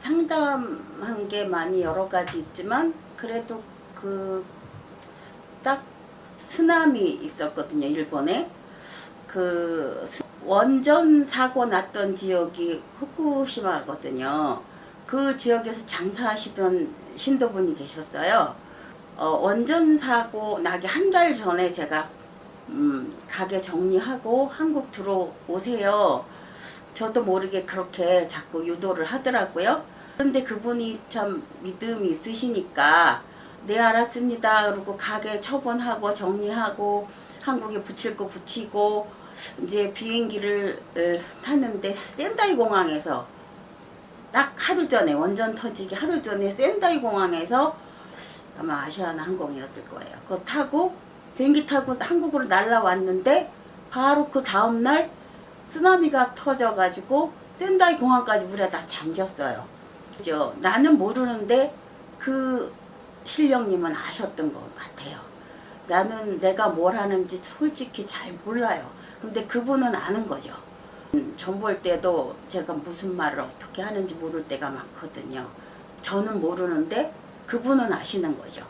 상담한 게 많이 여러 가지 있지만 그래도 그 딱 쓰나미 있었거든요 일본에 그 스- 원전 사고 났던 지역이 후쿠시마거든요. 그 지역에서 장사하시던 신도분이 계셨어요. 어, 원전 사고 나기 한 달 전에 제가 음, 가게 정리하고 한국 들어오세요. 저도 모르게 그렇게 자꾸 유도를 하더라고요. 그런데 그분이 참 믿음이 있으시니까 네 알았습니다. 그리고 가게 처분하고 정리하고 한국에 붙일 거 붙이고 이제 비행기를 에, 탔는데 센다이 공항에서 딱 하루 전에 원전 터지기 하루 전에 센다이 공항에서 아마 아시아나 항공이었을 거예요. 그거 타고 비행기 타고 한국으로 날라왔는데 바로 그 다음 날 쓰나미가 터져가지고 센다이 공항까지 물에 다 잠겼어요. 그죠? 나는 모르는데 그 실령님은 아셨던 것 같아요. 나는 내가 뭘 하는지 솔직히 잘 몰라요. 근데 그분은 아는 거죠. 전볼 때도 제가 무슨 말을 어떻게 하는지 모를 때가 많거든요. 저는 모르는데 그분은 아시는 거죠.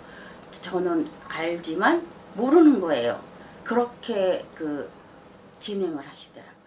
저는 알지만 모르는 거예요. 그렇게 그 진행을 하시더라고요.